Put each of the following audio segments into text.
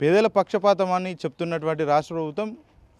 పేదల పక్షపాతం అని చెప్తున్నటువంటి రాష్ట్ర ప్రభుత్వం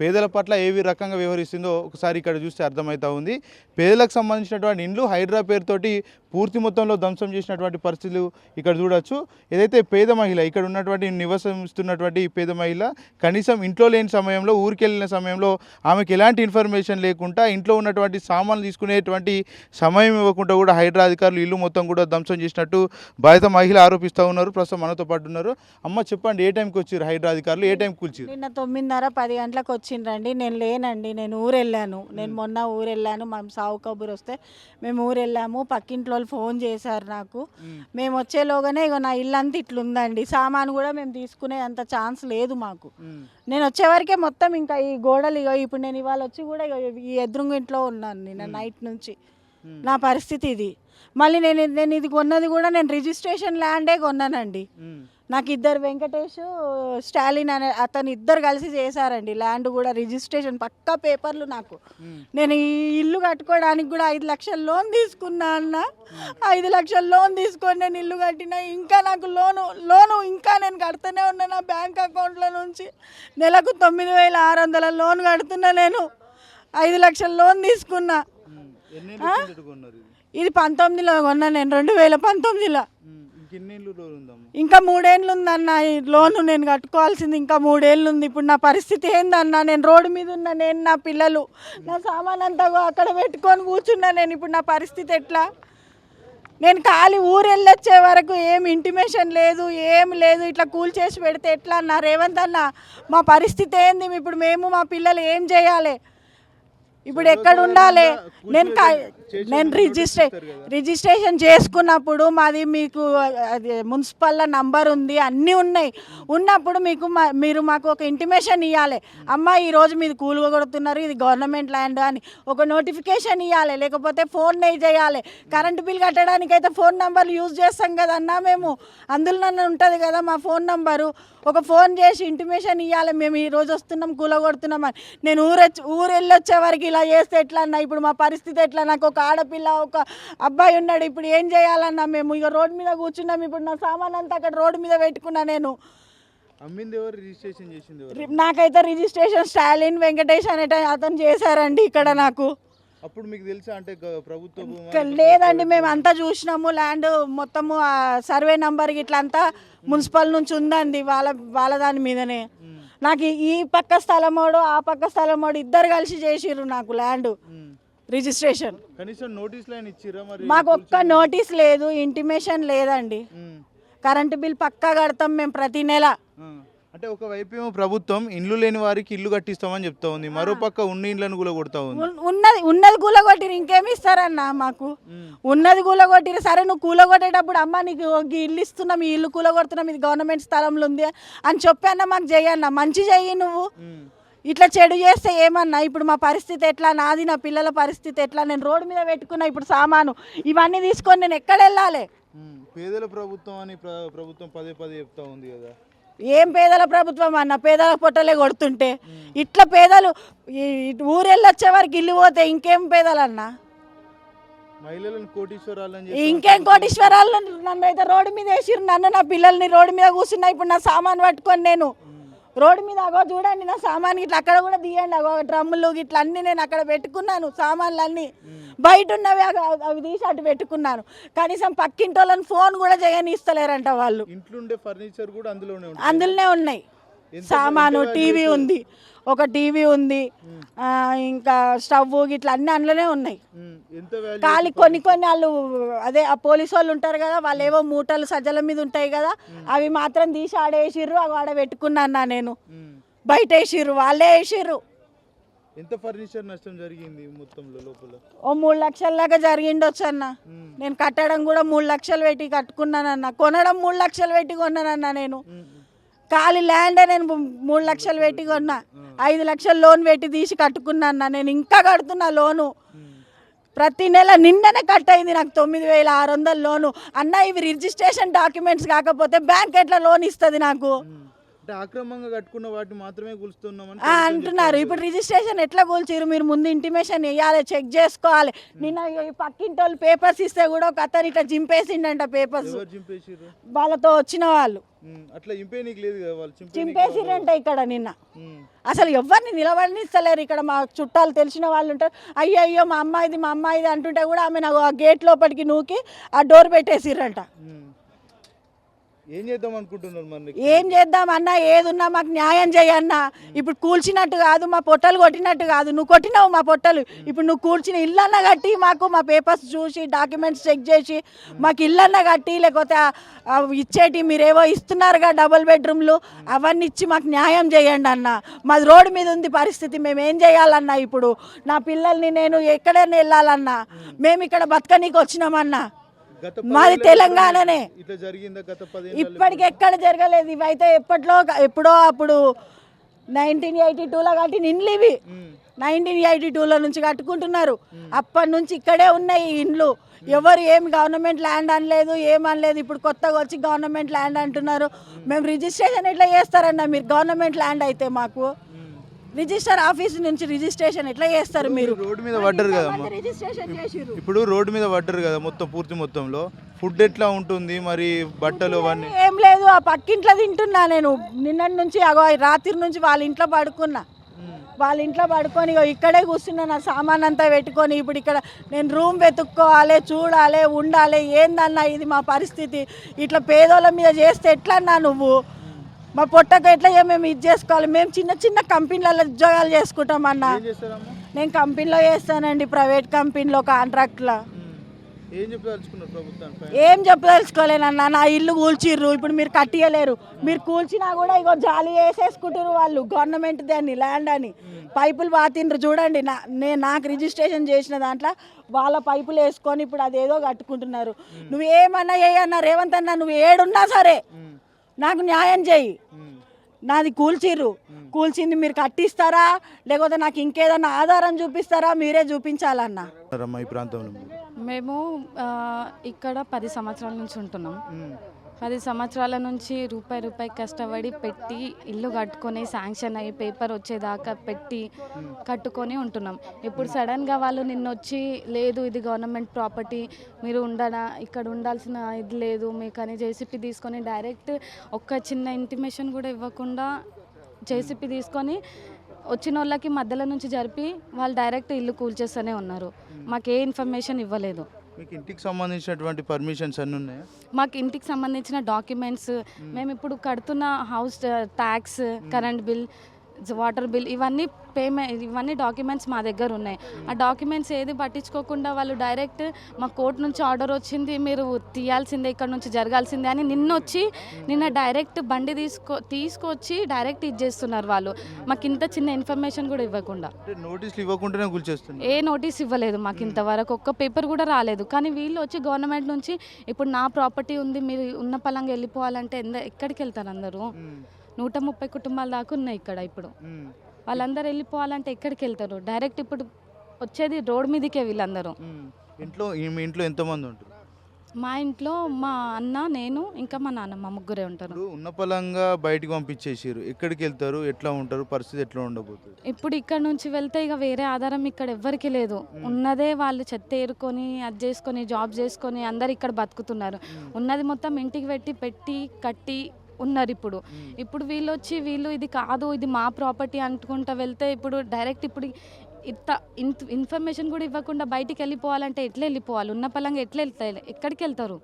పేదల పట్ల ఏవి రకంగా వ్యవహరిస్తుందో ఒకసారి ఇక్కడ చూస్తే అర్థమవుతా ఉంది. పేదలకు సంబంధించినటువంటి ఇండ్లు హైడ్రా పేరుతోటి పూర్తి మొత్తంలో ధ్వంసం చేసినటువంటి పరిస్థితులు ఇక్కడ చూడొచ్చు. ఏదైతే పేద మహిళ ఇక్కడ ఉన్నటువంటి నివసిస్తున్నటువంటి పేద మహిళ కనీసం ఇంట్లో లేని సమయంలో ఊరికి వెళ్ళిన సమయంలో ఆమెకు ఎలాంటి ఇన్ఫర్మేషన్ లేకుండా ఇంట్లో ఉన్నటువంటి సామాన్లు తీసుకునేటువంటి సమయం ఇవ్వకుండా కూడా హైడ్రా అధికారులు ఇల్లు మొత్తం కూడా ధ్వంసం చేసినట్టు బాధిత మహిళ ఆరోపిస్తూ ఉన్నారు. ప్రస్తుతం మనతో పాటు ఉన్నారు. అమ్మ చెప్పండి ఏ టైంకి వచ్చారు హైడ్రా అధికారులు? ఏ టైంకి కూల్చారు నిన్న తొమ్మిదిన్నర పది గంటలకు వచ్చిండ్రండి. నేను లేనండి. నేను ఊరు వెళ్ళాను నేను మొన్న ఊరు వెళ్ళాను మా సావు కబుర్ వస్తే మేము ఊరు వెళ్ళాము పక్కింట్లో వాళ్ళు ఫోన్ చేశారు నాకు. మేము. వచ్చేలోగానే ఇగో నా ఇల్లు అంతా ఇట్లుందండి. సామాను కూడా మేము తీసుకునే అంత ఛాన్స్ లేదు మాకు. నేను వచ్చేవరకే మొత్తం ఇంకా ఈ గోడలు ఇగో ఇప్పుడు నేను ఇవాళ వచ్చి కూడా ఇగో ఈ ఎదురుంగు ఇంట్లో ఉన్నాను నిన్న నైట్ నుంచి. నా పరిస్థితి ఇది. మళ్ళీ నేను నేను ఇది కొన్నది కూడా నేను రిజిస్ట్రేషన్ ల్యాండే కొన్నానండి. నాకు ఇద్దరు వెంకటేష్ స్టాలిన్ అనే అతను ఇద్దరు కలిసి చేశారండి. ల్యాండ్ కూడా రిజిస్ట్రేషన్ పక్కా పేపర్లు నాకు. నేను ఈ ఇల్లు కట్టుకోవడానికి కూడా ఐదు లక్షల లోన్ తీసుకున్నా అన్న. ఐదు లక్షల లోన్ తీసుకొని నేను ఇల్లు కట్టినా. ఇంకా నాకు లోను లోను ఇంకా నేను కడుతూనే ఉన్నా నా బ్యాంక్ అకౌంట్లో నుంచి. నెలకు తొమ్మిది వేల ఆరు వందల లోన్ కడుతున్నా నేను. ఐదు లక్షల లోన్ తీసుకున్నా. ఇది? పంతొమ్మిదిలో కొన్నా నేను. రెండు వేల పంతొమ్మిదిలో. ఇంకా మూడేళ్ళు ఉందన్న ఈ లోను నేను కట్టుకోవాల్సింది ఇంకా మూడేళ్ళు ఉంది ఇప్పుడు నా పరిస్థితి ఏందన్న నేను రోడ్డు మీద ఉన్న నేను నా పిల్లలు నా సామాన్ అంతా అక్కడ పెట్టుకొని కూర్చున్నా నేను. ఇప్పుడు నా పరిస్థితి ఎట్లా? నేను ఖాళీ ఊరు వెళ్ళొచ్చే వరకు ఏం ఇంటిమేషన్ లేదు ఏం లేదు. ఇట్లా కూల్ చేసి పెడితే ఎట్లా అన్న? రేవంత్ అన్న మా పరిస్థితి ఏంది? ఇప్పుడు మేము మా పిల్లలు ఏం చేయాలి? ఇప్పుడు ఎక్కడ ఉండాలి? నేను నేను రిజిస్ట్రే రిజిస్ట్రేషన్ చేసుకున్నప్పుడు మాది మీకు అది మున్సిపల్ నంబర్ ఉంది అన్నీ ఉన్నాయి. ఉన్నప్పుడు మీకు మా- మీరు మాకు ఒక ఇంటిమేషన్ ఇవ్వాలి అమ్మ ఈ రోజు మీది కూలుగా కొడుతున్నారు ఇది గవర్నమెంట్ ల్యాండ్ అని ఒక నోటిఫికేషన్ ఇవ్వాలి లేకపోతే ఫోన్ చేయాలి. కరెంటు బిల్ కట్టడానికి అయితే ఫోన్ నంబర్ యూజ్ చేస్తాం కదన్నా మేము. అందులోనే ఉంటుంది కదా మా ఫోన్ నంబరు. ఒక ఫోన్ చేసి ఇంటిమేషన్ ఇవ్వాలి మేము ఈ రోజు వస్తున్నాం కూల కొడుతున్నాం అని. నేను ఊరు వచ్చి- ఊరు వెళ్ళొచ్చే వరకు ఇలా చేస్తే ఎట్లా అన్న ఇప్పుడు మా పరిస్థితి ఎట్లా నాకు ఒక ఆడపిల్ల ఒక అబ్బాయి ఉన్నాడు. ఇప్పుడు ఏం చేయాలన్నా మేము? ఇక రోడ్డు మీద కూర్చున్నాం. ఇప్పుడు నా సామాన్ అంతా అక్కడ రోడ్డు మీద పెట్టుకున్నా నేను. నాకైతే రిజిస్ట్రేషన్ స్టాలిన్ వెంకటేష్ అనేట అతను చేశారండి ఇక్కడ నాకు. అప్పుడు మీకు తెలుసా? అంటే ప్రభుత్వ లేదండి మేము అంతా చూసినాము. ల్యాండ్ మొత్తము సర్వే నంబర్ ఇట్లా అంతా మున్సిపల్ నుంచి ఉందండి. వాళ్ళ వాళ్ళ దాని మీదనే. నాకు ఈ- పక్క స్థలమోడు ఆ పక్క స్థలమోడు ఇద్దరు కలిసి చేసిర్రు నాకు ల్యాండ్. రిజిస్ట్రేషన్ కనీసం నోటీస్ మాకు ఒక్క నోటీస్ లేదు ఇంటిమేషన్ లేదండి. కరెంటు బిల్ పక్కా కడతాం మేము ప్రతి నెల. అంటే ఒకవైపు ఏమో ప్రభుత్వం ఇండ్లు లేని వారికి ఇల్లు కట్టిస్తామని చెప్తా ఉంది. మరో పక్క ఉన్న ఇండ్లను కూడా కొడతా ఉంది. ఉన్- ఉన్నది ఉన్నది కూలగొట్టిరు ఇంకేమి ఇస్తారన్న మాకు. ఉన్నది కూలగొట్టిరు సరే నువ్వు కూలగొట్టేటప్పుడు అమ్మ నీకు ఒక ఇల్లు ఇస్తున్నాం ఈ ఇల్లు కూలగొడుతున్నాం ఇది గవర్నమెంట్ స్థలంలో ఉంది అని చెప్పన్న మాకు చెయ్యన్న మంచి చెయ్యి నువ్వు. ఉమ్. ఇట్లా చెడు చేస్తే ఏమన్నా? ఇప్పుడు మా పరిస్థితి ఎట్లా? నాది నా పిల్లల పరిస్థితి ఎట్లా? నేను రోడ్డు మీద పెట్టుకున్నా ఇప్పుడు సామాను ఇవన్నీ తీసుకొని నేను ఎక్కడ వెళ్ళాలి? ఉమ్. పేదల ప్రభుత్వం అని ప్ర- ప్రభుత్వం పదే పదే చెప్తా ఉంది కదా. ఏం పేదల ప్రభుత్వం అన్న? పేదల పొట్టలే కొడుతుంటే. ఇట్లా పేదలు ఈ ఊరు వెళ్ళొచ్చే వరకు ఇల్లు పోతే ఇంకేం పేదలన్నా? ఇంకేం కోటీశ్వరాలు నన్ను అయితే రోడ్డు మీద వేసిర్రు. నన్ను నా పిల్లల్ని రోడ్డు మీద కూర్చున్నా. ఇప్పుడు నా సామాన్ పట్టుకొని నేను రోడ్డు మీద అగో చూడండి నా సామాన్ ఇట్లా అక్కడ కూడా తీయండి అగో డ్రమ్ములు ఇట్లా అన్ని నేను అక్కడ పెట్టుకున్నాను సామాన్లు అన్ని బయట ఉన్నవి అవి తీసి అటు పెట్టుకున్నాను. కనీసం పక్కింటి వాళ్ళని ఫోన్ కూడా చేయనిస్తలేరంట వాళ్ళు. ఇంట్లుండే ఫర్నిచర్ కూడా అందులోనే అందులోనే ఉన్నాయి. సామాను టీవీ ఉంది. ఒక టీవీ ఉంది. ఇంకా స్టవ్ ఇట్లా అన్ని అందులోనే ఉన్నాయి. ఖాళీ కొన్ని కొన్ని వాళ్ళు అదే ఆ పోలీసు వాళ్ళు ఉంటారు కదా వాళ్ళు ఏవో మూటలు సజ్జల మీద ఉంటాయి కదా అవి మాత్రం తీసి ఆడేసిర్రు అవి ఆడ పెట్టుకున్నాను నేను. బయట వేసిర్రు వాళ్ళే వేసిర్రు. ఎంత ఫర్నిచర్ నష్టం జరిగింది మొత్తంలో లోపల? ఓ మూడు లక్షల దాకా జరిగిండొచ్చు అన్న. నేను కట్టడం కూడా మూడు లక్షలు పెట్టి కట్టుకున్నానన్న. కొనడం మూడు లక్షలు పెట్టి కొన్నానన్న నేను. ఖాళీ ల్యాండే నేను మూడు లక్షలు పెట్టి కొన్నా. ఐదు లక్షలు లోన్ పెట్టి తీసి కట్టుకున్నా నేను ఇంకా కడుతున్నా లోను. ప్రతి నెల నిన్ననే కట్ అయింది నాకు తొమ్మిది వేల ఆరు వందల లోను. అన్న ఇవి రిజిస్ట్రేషన్ డాక్యుమెంట్స్ కాకపోతే బ్యాంక్ ఎట్లా లోన్ ఇస్తుంది నాకు? అంటే అక్రమంగా కట్టుకున్న వాటిని మాత్రమే అంటున్నారు. ఇప్పుడు రిజిస్ట్రేషన్ ఎట్లా కూల్చిరు మీరు ముందు ఇంటిమేషన్ ఇవ్వాలి చెక్ చేసుకోవాలి. నిన్న ఈ పక్కింటి వాళ్ళు పేపర్స్ ఇస్తే కూడా ఒక అతను ఇట్లా చింపేసిండంట పేపర్స్ వాళ్ళతో వచ్చిన వాళ్ళు. ఉమ్, అట్లా ఇంపే నీకు లేదు చింపేసిరంట ఇక్కడ నిన్న. అసలు ఎవరిని నిలబడినిస్తలేరు ఇక్కడ? మా చుట్టాలు తెలిసిన వాళ్ళు ఉంటారు. అయ్యో అయ్యో మా అమ్మాయిది మా అమ్మాయిది అంటుంటే కూడా ఆమె నాకు ఆ గేట్ లోపలికి నూకి ఆ డోర్ పెట్టేసిర్రంట. ఏం చేద్దాం అనుకుంటున్నారు మరి ఏం చేద్దాం అన్నా? ఏదున్నా మాకు న్యాయం చేయన్నా ఇప్పుడు కూల్చినట్టు కాదు మా పొట్టలు కొట్టినట్టు కాదు. నువ్వు కొట్టినావు మా పొట్టలు. ఇప్పుడు నువ్వు కూల్చిన ఇల్లన్న కట్టి మాకు మా పేపర్స్ చూసి డాక్యుమెంట్స్ చెక్ చేసి మాకు ఇల్లన్న కట్టి లేకపోతే ఇచ్చేటి మీరేవో ఇస్తున్నారుగా డబుల్ బెడ్రూమ్లు అవన్నీ ఇచ్చి మాకు న్యాయం చేయండి అన్న. మాది రోడ్డు మీద ఉంది పరిస్థితి మేము ఏం చేయాలన్నా ఇప్పుడు? నా పిల్లల్ని నేను ఎక్కడైనా వెళ్ళాలన్నా మేము ఇక్కడ బతకనీకి వచ్చినామన్నా. మాది తెలంగాణనే. ఇప్పటికి ఎక్కడ జరగలేదు. ఇవైతే ఎప్పట్లో ఎప్పుడో అప్పుడు నైన్టీన్ ఎయిటీ టూలో కట్టిన ఇండ్లు ఇవి నైన్టీన్ ఎయిటీ టూలో నుంచి కట్టుకుంటున్నారు. అప్పటి నుంచి ఇక్కడే ఉన్నాయి ఈ ఇండ్లు. ఎవరు ఏం గవర్నమెంట్ ల్యాండ్ అనలేదు ఏం అనలేదు. ఇప్పుడు కొత్తగా వచ్చి గవర్నమెంట్ ల్యాండ్ అంటున్నారు. మేము రిజిస్ట్రేషన్ ఎట్లా చేస్తారన్న మీరు? గవర్నమెంట్ ల్యాండ్ అయితే మాకు. రిజిస్టర్ ఆఫీస్ నుంచి రిజిస్ట్రేషన్ ఎట్లా చేస్తారు మీరు? రోడ్డు మీద పడ్డారు కదమ్మా. రిజిస్ట్రేషన్ చేసిర్రు. ఇప్పుడు రోడ్డు మీద పడ్డారు కదా మొత్తం పూర్తి మొత్తంలో. ఫుడ్ ఎట్లా ఉంటుంది మరి బట్టలు అవన్నీ? ఏం లేదు ఆ పక్కింట్లో తింటున్నా నేను. నిన్నటి నుంచి అగో రాత్రి నుంచి వాళ్ళ ఇంట్లో పడుకున్నా. వాళ్ళ ఇంట్లో పడుకొని ఇక్కడే కూర్చున్నా నా సామాన్ అంతా పెట్టుకొని. ఇప్పుడు ఇక్కడ నేను రూమ్ వెతుక్కోవాలి చూడాలి ఉండాలి. ఏందన్నా ఇది మా పరిస్థితి? ఇట్లా పేదోళ్ళ మీద చేస్తే ఎట్లన్నా నువ్వు? మా పొట్టకు ఎట్లా ఏ మేము ఇది చేసుకోవాలి? మేము చిన్న చిన్న కంపెనీలలో ఉద్యోగాలు చేసుకుంటాం అన్న. ఏం నేను కంపెనీలో చేస్తానండి ప్రైవేట్ కంపెనీలో కాంట్రాక్ట్లో. ఏం ఏం చెప్పదలుచుకోలేనన్నా నా ఇల్లు కూల్చిర్రు. ఇప్పుడు మీరు కట్టియలేరు. మీరు కూల్చినా కూడా ఇగో జాలి వేసేసుకుంటారు వాళ్ళు. గవర్నమెంట్ దాన్ని ల్యాండ్ అని. పైపులు పాతిండ్రు. చూడండి నా నేను నాకు రిజిస్ట్రేషన్ చేసిన దాంట్లో వాళ్ళ పైపులు వేసుకొని ఇప్పుడు అదేదో కట్టుకుంటున్నారు. నువ్వు ఏమన్నా ఏయన్నా రేవంత్ అన్న నువ్వు ఏడున్నా సరే నాకు న్యాయం చేయి. నాది కూల్చిర్రు. కూల్చింది మీరు కట్టిస్తారా? లేకపోతే నాకు ఇంకేదన్నా ఆధారం చూపిస్తారా? మీరే చూపించాలన్నా. ఈ ప్రాంతంలో? మేము ఇక్కడ పది సంవత్సరాల నుంచి ఉంటున్నాం. పది సంవత్సరాల నుంచి రూపాయి రూపాయి కష్టపడి పెట్టి ఇల్లు కట్టుకొని శాంక్షన్ అయ్యి పేపర్ వచ్చేదాకా పెట్టి కట్టుకొని ఉంటున్నాం. ఇప్పుడు సడన్గా వాళ్ళు నిన్న వచ్చి లేదు ఇది గవర్నమెంట్ ప్రాపర్టీ మీరు ఉండడా ఇక్కడ ఉండాల్సిన ఇది లేదు మీకు అని జేసీపీ తీసుకొని డైరెక్ట్ ఒక్క చిన్న ఇంటిమేషన్ కూడా ఇవ్వకుండా జేసీపీ తీసుకొని వచ్చిన వాళ్ళకి మధ్యలో నుంచి జరిపి వాళ్ళు డైరెక్ట్ ఇల్లు కూల్చేస్తూనే ఉన్నారు. మాకు ఏ ఇన్ఫర్మేషన్ ఇవ్వలేదు. మీకు ఇంటికి సంబంధించినటువంటి పర్మిషన్స్ అన్నీ ఉన్నాయా? మాకు ఇంటికి సంబంధించిన డాక్యుమెంట్స్ మేము. ఇప్పుడు కడుతున్న house tax current bill water bill ఇవన్నీ పేమెంట్ ఇవన్నీ డాక్యుమెంట్స్ మా దగ్గర ఉన్నాయి. ఆ డాక్యుమెంట్స్ ఏది పట్టించుకోకుండా వాళ్ళు డైరెక్ట్ మా కోర్టు నుంచి ఆర్డర్ వచ్చింది మీరు తీయాల్సిందే ఇక్కడ నుంచి జరగాల్సిందే అని నిన్న వచ్చి నిన్న డైరెక్ట్ బండి తీసుకో తీసుకొచ్చి డైరెక్ట్ ఇచ్చేస్తున్నారు వాళ్ళు. మాకు ఇంత చిన్న ఇన్ఫర్మేషన్ కూడా ఇవ్వకుండా. నోటీసులు ఇవ్వకుండానే ఏ నోటీస్ ఇవ్వలేదు మాకు ఇంతవరకు ఒక్క పేపర్ కూడా రాలేదు. కానీ వీళ్ళు వచ్చి గవర్నమెంట్ నుంచి ఇప్పుడు నా ప్రాపర్టీ ఉంది మీరు ఉన్న పలంగా వెళ్ళిపోవాలంటే ఎక్కడికి వెళ్తారు అందరూ. నూట ముప్పై కుటుంబాల దాకా ఉన్నాయి ఇక్కడ ఇప్పుడు. వాళ్ళందరూ వెళ్ళిపోవాలంటే ఎక్కడికి వెళ్తారు? డైరెక్ట్ ఇప్పుడు వచ్చేది రోడ్ మీదకే వీళ్ళందరూ. ఇంట్లో మీ ఇంట్లో ఎంతమంది ఉంటారు? మా ఇంట్లో మా అన్న నేను ఇంకా మా నాన్నమ్మ ముగ్గురే ఉంటారు. ఉన్న పలంగా బయటికి పంపించేసారు. ఎక్కడికి వెళ్తారు? ఎట్లా ఉంటారు? పరిస్థితి ఎట్లా ఉండబోతుంది? ఇప్పుడు ఇక్కడ నుంచి వెళ్తే ఇక వేరే ఆధారం ఇక్కడ ఎవ్వరికి లేదు. ఉన్నదే వాళ్ళు చెత్త ఏరుకొని అది చేసుకొని జాబ్ చేసుకొని అందరు ఇక్కడ బతుకుతున్నారు. ఉన్నది మొత్తం ఇంటికి పెట్టి పెట్టి కట్టి ఉన్నారు ఇప్పుడు. ఇప్పుడు వీళ్ళు వచ్చి వీళ్ళు ఇది కాదు ఇది మా ప్రాపర్టీ అనుకుంటా వెళ్తే ఇప్పుడు డైరెక్ట్ ఇప్పుడు ఇంత ఇన్ఫర్మేషన్ కూడా ఇవ్వకుండా బయటికి వెళ్ళిపోవాలంటే ఎట్లా వెళ్ళిపోవాలి? ఉన్న పలంగా ఎట్లా వెళ్తాయి? ఎక్కడికి వెళ్తారు?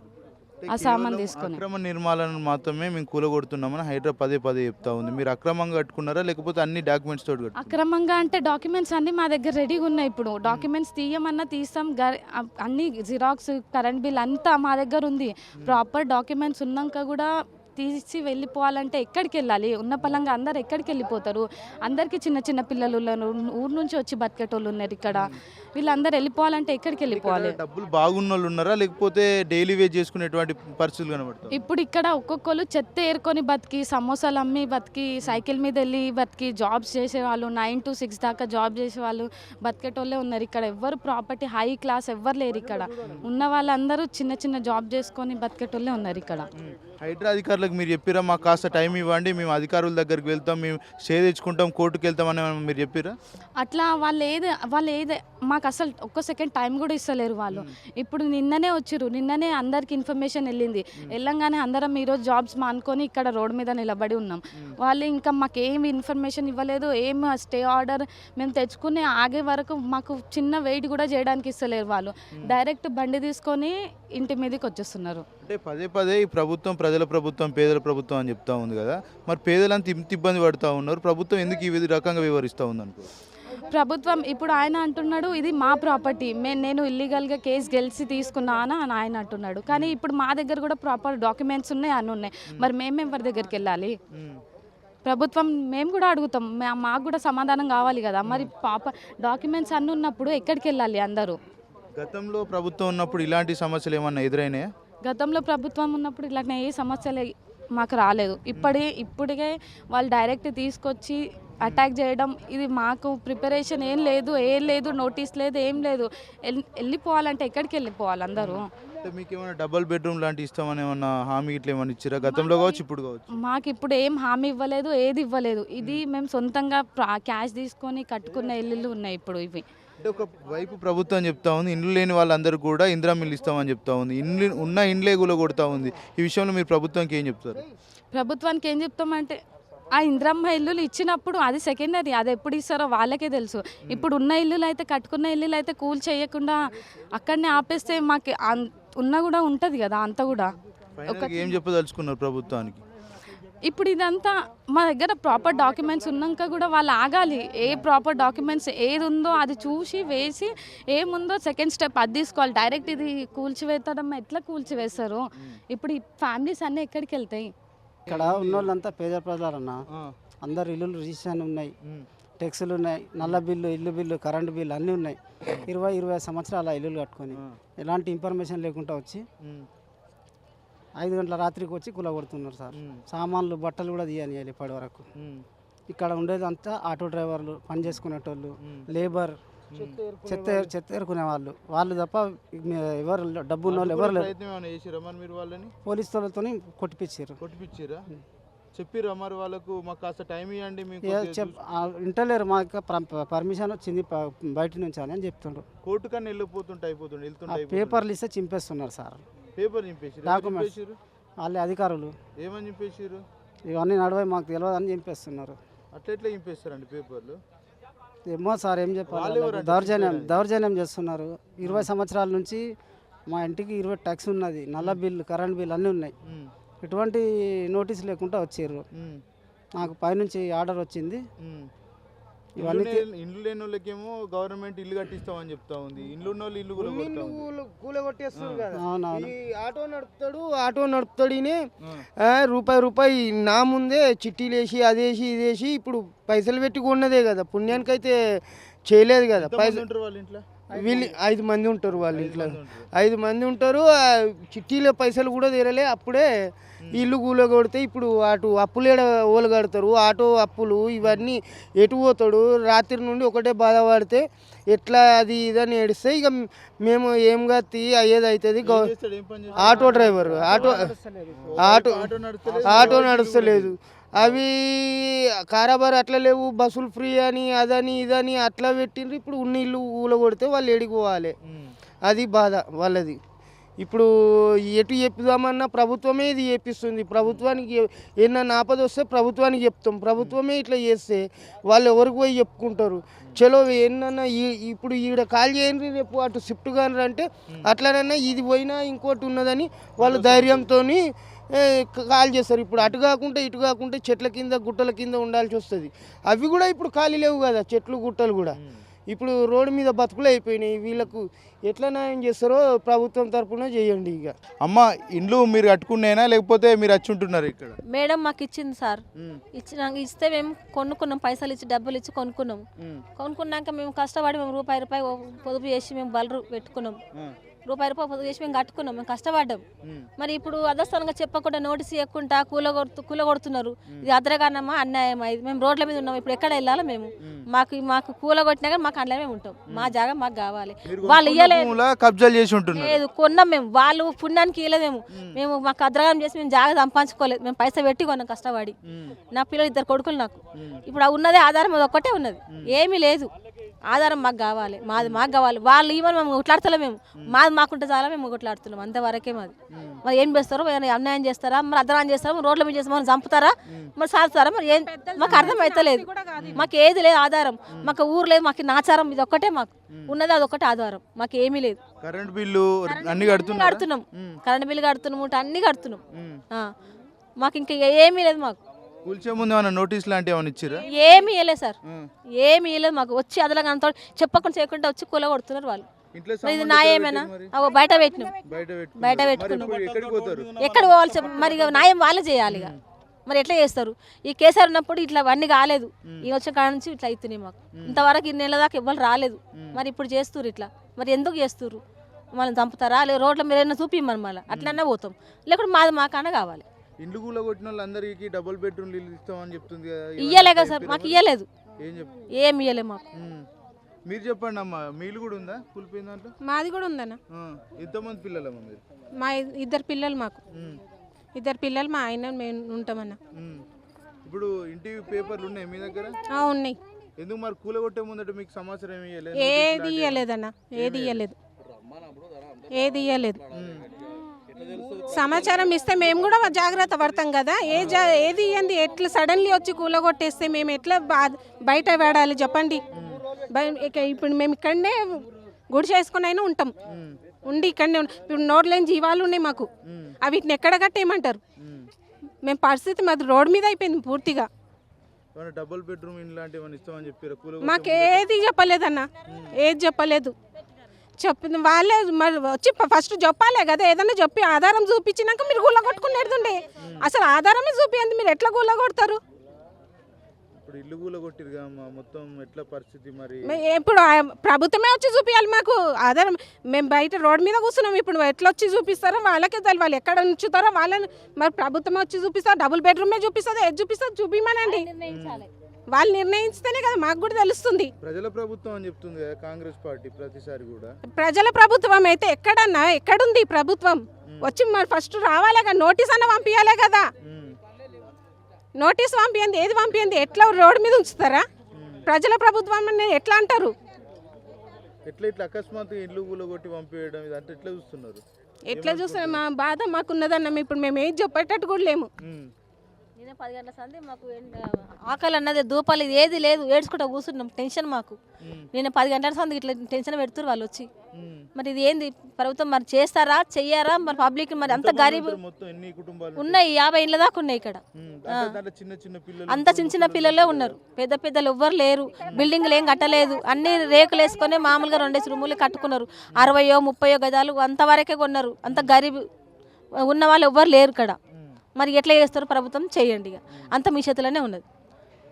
ఆ సామాన్ తీసుకొని. అక్రమ నిర్మాణాలను మాత్రమే మేము కూలగొడుతున్నామని హైదరాబాద్ పదే పదే చెప్తా ఉంది. మీరు అక్రమంగా కట్టుకున్నారా? లేకపోతే అన్ని డాక్యుమెంట్స్ తోటి? అక్రమంగా అంటే డాక్యుమెంట్స్ అన్నీ మా దగ్గర రెడీగా ఉన్నాయి ఇప్పుడు. డాక్యుమెంట్స్ తీయమన్నా తీస్తాం. అన్ని జిరాక్స్ కరెంట్ బిల్ అంతా మా దగ్గర ఉంది. ప్రాపర్ డాక్యుమెంట్స్ ఉన్నాక కూడా తీసి వెళ్ళిపోవాలంటే ఎక్కడికి వెళ్ళాలి ఉన్న పలంగా అందరు ఎక్కడికి వెళ్ళిపోతారు అందరికీ చిన్న చిన్న పిల్లలు ఊరు నుంచి వచ్చి బతికేటోళ్ళు ఉన్నారు ఇక్కడ. వీళ్ళందరూ వెళ్ళిపోవాలంటే ఎక్కడికి వెళ్ళిపోవాలి డబ్బులు బాగున్న వాళ్ళు ఉన్నారా? లేకపోతే డైలీ వేజ్ చేసుకునేటువంటి పరిస్థితులు కనబడతాయి ఇప్పుడు ఇక్కడ ఒక్కొక్కరు చెత్త ఏరుకొని బతికి సమోసాలు అమ్మి బతికి సైకిల్ మీద వెళ్ళి బతికి జాబ్స్ చేసేవాళ్ళు నైన్ టు సిక్స్ దాకా జాబ్ చేసేవాళ్ళు బతికేటోళ్ళే ఉన్నారు ఇక్కడ. ఎవ్వరు ప్రాపర్టీ హై క్లాస్ ఎవ్వరు లేరు ఇక్కడ. ఉన్న వాళ్ళందరూ చిన్న చిన్న జాబ్ చేసుకొని బతికేటోళ్ళే ఉన్నారు ఇక్కడ. హైడ్రా అధికారుల అధికారులకు మీరు చెప్పిరా మాకు కాస్త టైం ఇవ్వండి మేము అధికారుల దగ్గరికి వెళ్తాం మేము స్టే తెచ్చుకుంటాం కోర్టుకు వెళ్తాం అని ఏమన్నా మీరు చెప్పిరా? అట్లా వాళ్ళు ఏది వాళ్ళు ఏది మాకు అసలు ఒక్క సెకండ్ టైం కూడా ఇస్తలేరు వాళ్ళు. ఇప్పుడు నిన్ననే వచ్చిర్రు నిన్ననే అందరికి ఇన్ఫర్మేషన్ వెళ్ళింది. వెళ్ళంగానే అందరం ఈరోజు జాబ్స్ మానుకొని ఇక్కడ రోడ్ మీద నిలబడి ఉన్నాం. వాళ్ళు ఇంకా మాకు ఏం ఇన్ఫర్మేషన్ ఇవ్వలేదు ఏం స్టే ఆర్డర్ మేము తెచ్చుకునే ఆగే వరకు మాకు చిన్న వెయిట్ కూడా చేయడానికి ఇస్తలేరు వాళ్ళు. డైరెక్ట్ బండి తీసుకొని ఇంటి మీదకి వచ్చేస్తున్నారు. అంటే పదే పదే ఈ ప్రభుత్వం ప్రజల ప్రభుత్వం పేదల ప్రభుత్వం అని చెప్తా ఉంది కదా. మరి పేదలంతా ఇంత ఇబ్బంది పడుతూ ఉన్నారు. ప్రభుత్వం ఎందుకు ఈ విధ- రకంగా వివరిస్తూ ఉంది అనుకో? ప్రభుత్వం ఇప్పుడు ఆయన అంటున్నాడు ఇది మా ప్రాపర్టీ. మే నేను ఇల్లీగల్గా కేసు గెలిచి తీసుకున్నాను అని ఆయన అంటున్నాడు. కానీ ఇప్పుడు మా దగ్గర కూడా ప్రాపర్ డాక్యుమెంట్స్ ఉన్నాయి అన్నీ ఉన్నాయి. మరి మేము ఎవరి దగ్గరికి వెళ్ళాలి? ప్రభుత్వం మేము కూడా అడుగుతాం. మాకు కూడా సమాధానం కావాలి కదా. మరి పాప డాక్యుమెంట్స్ అన్నీ ఉన్నప్పుడు ఎక్కడికి వెళ్ళాలి అందరూ? గతంలో ప్రభుత్వం ఉన్నప్పుడు ఇలాంటి సమస్యలు ఏమన్నా ఎదురైనాయా? గతంలో ప్రభుత్వం ఉన్నప్పుడు ఇలాంటి ఏ సమస్యలు మాకు రాలేదు. ఇప్పటి ఇప్పటికే వాళ్ళు డైరెక్ట్ తీసుకొచ్చి అటాక్ చేయడం ఇది మాకు ప్రిపరేషన్ ఏం లేదు ఏం లేదు నోటీస్ లేదు ఏం లేదు. వెళ్ళిపోవాలంటే ఎక్కడికి వెళ్ళిపోవాలి అందరూ? మీకు ఏమైనా డబల్ బెడ్రూమ్ లాంటి ఇస్తామని ఏమన్నా హామీ ఇట్లా ఏమన్నా ఇచ్చిరా? గతంలో కావచ్చు ఇప్పుడు కావచ్చు. మాకు ఇప్పుడు ఏం హామీ ఇవ్వలేదు ఏది ఇవ్వలేదు. ఇది మేము. సొంతంగా క్యాష్ తీసుకొని కట్టుకున్న ఇల్లులు ఉన్నాయి ఇప్పుడు ఇవి. అంటే ఒక వైపు ప్రభుత్వం చెప్తా ఉంది ఇండ్లు లేని వాళ్ళందరూ కూడా ఇందిరా మిల్లు ఇస్తామని చెప్తా ఉంది. ఇండ్లు ఉన్న ఇండ్లే కూడా కొడతా ఉంది. ఈ విషయంలో మీరు ప్రభుత్వానికి ఏం చెప్తారు? ప్రభుత్వానికి ఏం చెప్తామంటే ఆ ఇంద్రమ్మ ఇల్లులు ఇచ్చినప్పుడు అది సెకండరీ అది ఎప్పుడు ఇస్తారో వాళ్ళకే తెలుసు. ఇప్పుడు ఉన్న ఇల్లులు అయితే కట్టుకున్న ఇల్లులు అయితే కూల్ చేయకుండా అక్కడనే ఆపేస్తే మాకు ఉన్న కూడా ఉంటుంది కదా అంత కూడా. ఏం చెప్పదలుచుకున్నారు ప్రభుత్వానికి? ఇప్పుడు ఇదంతా మా దగ్గర ప్రాపర్ డాక్యుమెంట్స్ ఉన్నాక కూడా వాళ్ళు ఆగాలి. ఏ ప్రాపర్ డాక్యుమెంట్స్ ఏది ఉందో అది చూసి వేసి ఏముందో సెకండ్ స్టెప్ అది తీసుకోవాలి. డైరెక్ట్ ఇది కూల్చివేతడం ఎట్లా కూల్చివేస్తారు? ఇప్పుడు ఈ ఫ్యామిలీస్ అన్నీ ఎక్కడికి వెళ్తాయి ఇక్కడ ఉన్న వాళ్ళంతా పేద ప్రజలన్న. అందరు ఇల్లులు రిజిస్ట్రేషన్ ఉన్నాయి. ట్యాక్సులు ఉన్నాయి. నల్ల బిల్లు ఇల్లు బిల్లు కరెంటు బిల్లు అన్నీ ఉన్నాయి. ఇరవై ఇరవై సంవత్సరాల ఇల్లులు కట్టుకొని. ఎలాంటి ఇన్ఫర్మేషన్ లేకుండా వచ్చి ఐదు గంటల రాత్రికి వచ్చి కుల కొడుతున్నారు సార్ సామాన్లు బట్టలు కూడా తీయనియాలి ఇప్పటి వరకు. ఇక్కడ ఉండేదంతా ఆటో డ్రైవర్లు పని చేసుకునేటోళ్ళు లేబర్ చెత్త చెత్త ఏరుకునే వాళ్ళు. వాళ్ళు తప్ప ఎవరు డబ్బు ఉన్న వాళ్ళు ఎవరు లేరు. పోలీసు వాళ్ళతో కొట్టిపించారు కొట్టిపిచ్చిరా చెప్పిరా మరి వాళ్ళకు మాకు కాస్త టైం ఇవ్వండి మీకు ఇంటలేరు మాకు పర్- పర్మిషన్ వచ్చింది బయట నుంచి అని అని చెప్తుండ్రు. కోర్టు కన్నా వెళ్ళిపోతుంటే అయిపోతుండే. పేపర్లు ఇస్తే చింపేస్తున్నారు సార్. పేపర్ నింపేసిరు డాక్యుమెంట్స్. వాళ్ళే అధికారులు. ఏమని నింపేసిరు ఇవన్నీ నడవై మాకు తెలియదు అని చింపేస్తున్నారు అట్లా ఎట్లా నింపేస్తారండి పేపర్లు? ఏమో సార్ ఏం వాళ్ళు చెప్పాలి దౌర్జన్యం దౌర్జన్యం చేస్తున్నారు. ఇరవై సంవత్సరాల నుంచి మా ఇంటికి ఇరవై ట్యాక్స్ ఉన్నది. నల్ల బిల్లు కరెంట్ బిల్ అన్నీ ఉన్నాయి. ఎటువంటి నోటీస్ లేకుండా వచ్చారు నాకు పైనుంచి ఆర్డర్ వచ్చింది. ఇవన్నీ ఇల్లు లే- ఇల్లు లేని వాళ్ళకేమో గవర్నమెంట్ ఇల్లు కట్టిస్తామని చెప్తా ఉంది ఇల్లు ఉన్న వాళ్ళు ఇల్లు ఉంది. కూలగొట్టేస్తారు కదా ఈ ఆటో నడుపుతాడు ఆటో నడుపుతాడు ఈయన. ఆ. ఆ, రూపాయి రూపాయి నా ముందే చిట్టీలు వేసి అదేసి ఇదేసి ఇప్పుడు పైసలు పెట్టి కొన్నదే కదా పుణ్యానికి అయితే చేయలేదు కదా పైసలు ఉంటారు వాళ్ళ ఇంట్లో వీళ్ళు ఐదు మంది ఉంటారు వాళ్ళ ఇంట్లో. ఐదు మంది ఉంటారు చిట్టీల పైసలు కూడా తీరలే అప్పుడే ఇల్లు కూలగొడితే ఇప్పుడు అటు అప్పులు ఏడ ఓలు కడతారు ఆటో అప్పులు ఇవన్నీ ఎటు పోతాడు? రాత్రి నుండి ఒకటే బాధపడితే ఎట్లా అది ఇదని ఏడిస్తే ఇక మేము ఏం గతి అయ్యేది అవుతుంది? Auto driver. Auto auto auto నడుస్తలేదు. అవి కారాబార్ అట్లా లేవు. బస్సులు ఫ్రీ అని అదని ఇదని అట్లా పెట్టిండ్రు. ఇప్పుడు ఉన్న ఇల్లు ఊల కొడితే వాళ్ళు ఎడికి పోవాలి. ఉమ్, అది బాధ వాళ్ళది. ఇప్పుడు ఎటు చెప్పుదామన్నా ప్రభుత్వమే ఇది చేపిస్తుంది. ప్రభుత్వానికి ఏమన్నా ఆపద వస్తే ప్రభుత్వానికి చెప్తాం. ప్రభుత్వమే ఇట్లా చేస్తే వాళ్ళు ఎవరికి పోయి చెప్పుకుంటారు. చలో ఏంటన్నా ఇప్పుడు ఈడ కాల్ చేయండి రేపు అటు షిఫ్ట్ కాని అంటే అట్లనన్నా ఇది పోయినా ఇంకోటి ఉన్నదని వాళ్ళు ధైర్యంతో కాల్ చేస్తారు. ఇప్పుడు అటు కాకుండా ఇటు కాకుండా చెట్ల కింద గుట్టల కింద ఉండాల్సి వస్తుంది. అవి కూడా ఇప్పుడు ఖాళీ లేవు కదా చెట్లు గుట్టలు కూడా. ఇప్పుడు రోడ్డు మీద బతుకులు అయిపోయినాయి. వీళ్ళకు ఎట్లా న్యాయం చేస్తారో ప్రభుత్వం తరపున చేయండి ఇక. అమ్మ ఇండ్లు మీరు కట్టుకునేనా లేకపోతే మీరు వచ్చి ఉంటున్నారు ఇక్కడ? మేడం మాకు ఇచ్చింది సార్. ఇచ్చిన ఇస్తే మేము కొనుక్కున్నాం పైసలు ఇచ్చి డబ్బులు ఇచ్చి కొనుక్కున్నాం. కొనుక్కున్నాక మేము కష్టపడి మేము రూపాయి రూపాయి పొదుపు చేసి మేము బలరు పెట్టుకున్నాం. రూపాయి రూపాయి పొదుపు చేసి మేము కట్టుకున్నాం మేము కష్టపడ్డాం. మరి ఇప్పుడు అదస్థానంగా చెప్పకుండా నోటీస్ ఇవ్వకుండా కూల కొడుతు కూల కొడుతున్నారు. ఇది అద్రగానమ్మా అన్యాయం ఇది మేము రోడ్ల మీద ఉన్నాం ఇప్పుడు ఎక్కడ వెళ్ళాలి మేము. మాకు మాకు కూల కొట్టినా కానీ మాకు అందులో మేము ఉంటాం. మా జాగా మాకు కావాలి. వాళ్ళు ఇయ్యలేదు కబ్జాలు చేసి లేదు కొన్నాం మేము. వాళ్ళు పుణ్యానికి ఇవ్వలేదు మేము. మేము. మాకు అద్రగానం చేసి మేము జాగా సంపాదించుకోలేదు. మేము పైసా పెట్టి కొన్నాం కష్టపడి. నా పిల్లలు ఇద్దరు కొడుకులు నాకు. ఇప్పుడు ఆ ఉన్నదే ఆధారం అది ఒక్కటే ఉన్నది. ఏమీ లేదు. ఆధారం మాకు కావాలి. మాది మాకు కావాలి. వాళ్ళు ఇవ్వని మేము కొట్లాడతలే మేము. మాది మాకుంటే చాలా మేము కొట్లాడుతున్నాం. అంతవరకే మాది. మరి ఏం చేస్తారో అన్యాయం చేస్తారా మరి అర్ధనాయం చేస్తారా మరి రోడ్ల మీద చేస్తారా మరి చంపుతారా మరి సాగుతారా మరి ఏం? మాకు అర్థం అవుతలేదు మాకు ఏది లేదు ఆధారం. మాకు ఊరు లేదు మాకు నాచారం ఇది ఒక్కటే మాకు. ఉన్నది అది ఒక్కటే ఆధారం. మాకు ఏమీ లేదు. కరెంట్ బిల్లు అన్ని కడుతున్నాం. కరెంట్ బిల్లు కడుతున్నాం ఊట అన్ని కడుతున్నాం. ఆ. మాకు ఇంకా ఏమీ లేదు మాకు. కూల్చే ముందు ఏమైనా నోటీస్ లాంటివి ఏమైనా ఇచ్చిరా ఏమీ ఇవ్వలేదు సార్. ఏమీ ఇవ్వలేదు మాకు. వచ్చి అదలా అంత చెప్పకుండా చేయకుండా వచ్చి కూల కొడుతున్నారు వాళ్ళు. ఇది నా ఏమైనా? అగో బయట పెట్టినాం. బయట పెట్టుకున్నాం. ఎక్కడ పోవాలి చెప్పు. మరి ఇక న్యాయం వాళ్ళే చేయాలి ఇక మరి ఎట్లా చేస్తారు? ఈ కేసీఆర్ ఉన్నప్పుడు ఇట్లా అవన్నీ కాలేదు. ఈ వచ్చిన కాడ నుంచి ఇట్లా అవుతున్నాయి మాకు. ఇంతవరకు ఇన్ని నెలల దాకా ఇవ్వాలి రాలేదు. మరి ఇప్పుడు చేస్తుర్రు ఇట్లా. మరి ఎందుకు చేస్తుర్రు? మనం చంపుతారా? లేదు రోడ్ల మీద ఏమైనా చూపిమ్మని మళ్ళీ. అట్లనే పోతాం. లేకుంటే మాది మాకన్నా కావాలి. ఇండ్లు కూల కొట్టిన వాళ్ళందరికీ డబుల్ బెడ్రూమ్ ఇల్లు ఇస్తామని చెప్తుంది కదా ఇయ్యలే కదా సార్ మాకు? ఇయ్యలేదు. ఏం చెప్పు ఏం ఇయ్యలే మాకు. మీరు చెప్పండి అమ్మా మీలు కూడా ఉందా? కూలిపోయిన దాంట్లో? మాది కూడా ఉందన్న. ఎంతమంది పిల్లలమ్మా మీరు? మా ఇద్దరు పిల్లలు మాకు. ఉమ్. ఇద్దరు పిల్లలు మా ఆయన మేము ఉంటామన్న. ఉమ్. ఇప్పుడు ఇంటి పేపర్లు ఉన్నాయి మీ దగ్గర? ఆ, ఉన్నాయి. ఎందుకు మరి కూల కొట్టే ముందట మీకు సమాచారం ఏది ఇయ్యలేదన్న ఏది ఇయ్యలేదు? ఏది ఇయ్యలేదు. సమాచారం ఇస్తే మేము కూడా జాగ్రత్త పడతాం కదా. ఏ జా ఏది ఇయ్యంది? ఎట్లా సడన్లీ వచ్చి కూలగొట్టేస్తే మేము ఎట్లా బయట పడాలి చెప్పండి. ఇప్పుడు మేము ఇక్కడనే గుడి చేసుకుని అయినా ఉంటాం. ఉండి ఇక్కడనే ఇప్పుడు నోట్లేని జీవాలు ఉన్నాయి మాకు. అవి వీటిని ఎక్కడ కట్టేయమంటారు? మేము. పరిస్థితి మాది రోడ్ మీద అయిపోయింది పూర్తిగా. డబుల్ బెడ్రూమ్ ఇండ్లు లాంటివి ఏమైనా ఇస్తామని చెప్పారు కూల మాకు ఏది చెప్పలేదన్న ఏది చెప్పలేదు. చెప్పింది వాళ్ళే మరి వచ్చి ఫస్ట్ చెప్పాలే కదా ఏదన్నా చెప్పి ఆధారం చూపించినాక మీరు గుల్ల కొట్టుకునేది అసలు ఆధారమే చూపించండి మీరు ఎట్లా గుల్ల కొడతారు ఇప్పుడు ఇల్లు కూల కొట్టిరుగా అమ్మా మొత్తం ఎట్లా పరిస్థితి మరి? మే- ఇప్పుడు ఆ ప్రభుత్వమే వచ్చి చూపించాలి మాకు. ఆధారం మేము బయట రోడ్ మీద కూర్చున్నాం ఇప్పుడు ఎట్లా వచ్చి చూపిస్తారో వాళ్ళకే తెలియాలి వాళ్ళు ఎక్కడ ఉంచుతారో వాళ్ళని మరి ప్రభుత్వం వచ్చి చూపిస్తారు డబుల్ బెడ్రూమే చూపిస్తుంది ఏది చూపిస్తుంది చూపించమనండి వాళ్ళు నిర్ణయిస్తేనే కదా మాకు కూడా తెలుస్తుంది. ప్రజల ప్రభుత్వం అని చెప్తుంది కదా కాంగ్రెస్ పార్టీ ప్రతిసారి కూడా. ప్రజల ప్రభుత్వం అయితే ఎక్కడన్నా ఎక్కడుంది ప్రభుత్వం? వచ్చి మరి ఫస్ట్ రావాలే కదా నోటీస్ అన్న పంపించాలే కదా. నోటీస్ పంపించింది ఏది పంపించింది ఎట్లా రోడ్డు మీద ఉంచుతారా? ప్రజల ప్రభుత్వం అని ఎట్లా అంటారు? ఎట్లా ఇట్లా అకస్మాత్తుగా ఇల్లు పంపించడం ఇదంతా ఎట్లా చూస్తున్నారు? ఎట్లా చూస్తారు? మా బాధ మాకున్నదన్న ఇప్పుడు మేము ఏది చెప్పేటట్టు కూడా లేము. నేనే పది గంటల సంది మాకు ఆకలి అన్నది దూపాలు ఇది ఏది లేదు ఏడ్చుకుంటా కూర్చున్నాం టెన్షన్ మాకు. నేను పది గంటల సంది ఇట్లా టెన్షన్ పెడుతున్నారు వాళ్ళు వచ్చి. మరి ఇది ఏంది? ప్రభుత్వం మరి చేస్తారా చెయ్యారా? మరి పబ్లిక్ మరి అంత గరీబ్ ఉన్నాయి యాభై ఇండ్ల దాకా ఉన్నాయి ఇక్కడ. అంత చిన్న చిన్న పిల్లలే ఉన్నారు. పెద్ద పెద్దలు ఎవ్వరు లేరు. బిల్డింగ్లు ఏం కట్టలేదు. అన్ని రేకులు వేసుకొని మామూలుగా రెండేసి రూములు కట్టుకున్నారు. అరవయో ముప్పయో గజాలు అంతవరకే కొన్నారు. అంత గరీబ్ ఉన్న వాళ్ళు ఎవ్వరు లేరు ఇక్కడ. మరి ఎట్లా చేస్తారు ప్రభుత్వం చేయండి ఇక. అంత మీ చేతిలోనే ఉన్నది.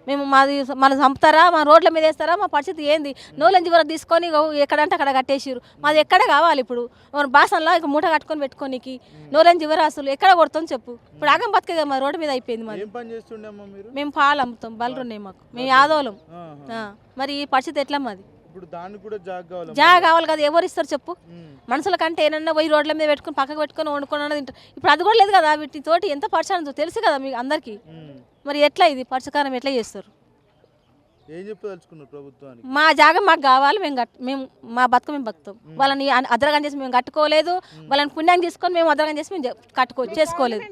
మేము మాది మన చంపుతారా? మా రోడ్ల మీద వేస్తారా? మా పరిస్థితి ఏంది? నోలంజి వరకు తీసుకొని ఎక్కడంటే అక్కడ కట్టేసిరు మాది ఎక్కడ కావాలి ఇప్పుడు? మన బాసనలో ఇక మూట కట్టుకొని పెట్టుకోనికి నోలంజి అసలు ఎక్కడ కొడతాం చెప్పు? ఇప్పుడు ఆగం బతికే కదా మా రోడ్డు మీద అయిపోయింది మాది. మేము పాలు అమ్ముతాం బలు ఉన్నాయి మాకు. మేము యాదవులం. మరి ఈ పరిస్థితి ఎట్లా మాది? ఇప్పుడు దానికి కూడా జాగ్ కావాలి జాగా కావాలి కదా ఎవరు ఇస్తారు చెప్పు? మనుషుల కంటే ఏమన్నా పోయి రోడ్ల మీద పెట్టుకుని పక్కకు పెట్టుకొని వండుకొని అన్నది తింటారు. ఇప్పుడు అది కూడా లేదు కదా వీటితోటి ఎంత పరిచయం తెలుసు కదా మీకు అందరికీ. మరి ఎట్లా ఇది? పరిచకారం ఎట్లా చేస్తారు? ఏం చెప్పదలుచుకున్నారు ప్రభుత్వానికి? మా జాగా మాకు కావాలి మేము కట్ మేము మా బతుకు మేము బతుకుతాం. వాళ్ళని అన్- అద్రగం చేసి మేము కట్టుకోలేదు. వాళ్ళని పుణ్యం చేసుకొని మేము అద్రగం చేసి మేము జ- కట్టుకో చేసుకోలేదు.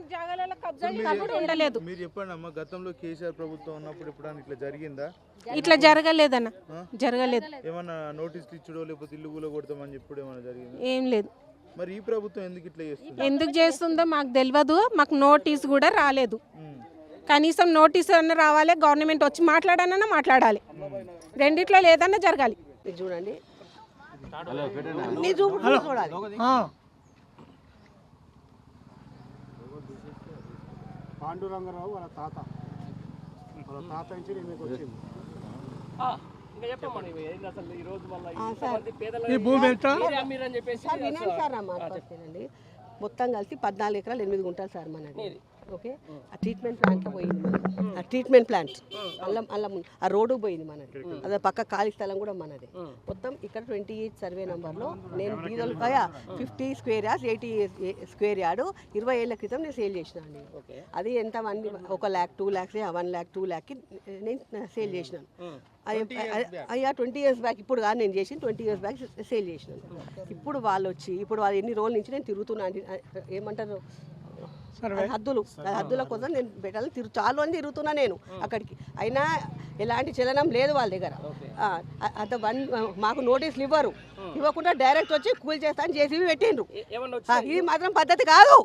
ఉండలేదు. మీరు చెప్పండి అమ్మా గతంలో కేసీఆర్ ప్రభుత్వం ఉన్నప్పుడు ఎప్పుడైనా ఇట్లా జరిగిందా? ఇట్లా జరగలేదన్న. జరగలేదు. ఏమన్నా నోటీసులు ఇచ్చడో లేకపోతే ఇల్లు కూల కొడతామని చెప్పుడు ఏమైనా జరిగిందా? ఏం లేదు. మరి ఈ ప్రభుత్వం ఎందుకు ఇట్లా చేస్తుంది? ఎందుకు చేస్తుందో మాకు తెలియదు మాకు నోటీస్ కూడా రాలేదు. ఉమ్. కనీసం నోటీస్ అన్న రావాలి గవర్నమెంట్ వచ్చి మాట్లాడానన్నా మాట్లాడాలి. రెండిట్లో లేదన్నా జరగాలి. చూడండి. పాండురంగరావు వాళ్ళ తాత. వాళ్ళ తాత నుంచి ఈమెకు వచ్చింది. మొత్తం కలిసి పద్నాలుగు ఎకరాలు ఎనిమిది గుంటలు సార్ మనది ఓకే? ఆ ట్రీట్మెంట్ ప్లాంట్లో పోయింది. మనది ఆ ట్రీట్మెంట్ ప్లాంట్ అల్లం అల్లం ఆ రోడ్డు పోయింది మనది. అదే పక్క ఖాళీ స్థలం కూడా మనది. మొత్తం ఇక్కడ ట్వంటీ ఎయిట్ సర్వే నెంబర్లో నేను diesel fifty square yards eighty square yard ఇరవై ఏళ్ళ క్రితం నేను సేల్ చేసిన అండి. అది ఎంత వన్ ఒక lakh two lakhs one lakh two ల్యాక్కి నేను సేల్ చేసినాను. అయ్యా ట్వంటీ ఇయర్స్ బ్యాక్ ఇప్పుడు కాదు నేను చేసి ట్వంటీ ఇయర్స్ బ్యాక్ సేల్ చేసినాను. ఇప్పుడు వాళ్ళు వచ్చి ఇప్పుడు వాళ్ళు ఎన్ని రోజుల నుంచి నేను తిరుగుతున్నా అంటే ఏమంటారు? హద్దులు. హద్దుల కోసం నేను పెట్టాలని తిరుగు చాలా రోజులు తిరుగుతున్నా నేను అక్కడికి. అయినా ఎలాంటి చలనం లేదు వాళ్ళ దగ్గర. అంత వన్ మాకు నోటీసులు ఇవ్వరు. ఇవ్వకుండా డైరెక్ట్ వచ్చి కూల్ చేస్తా అని చేసి పెట్టిండ్రు. ఇది మాత్రం పద్ధతి కాదు.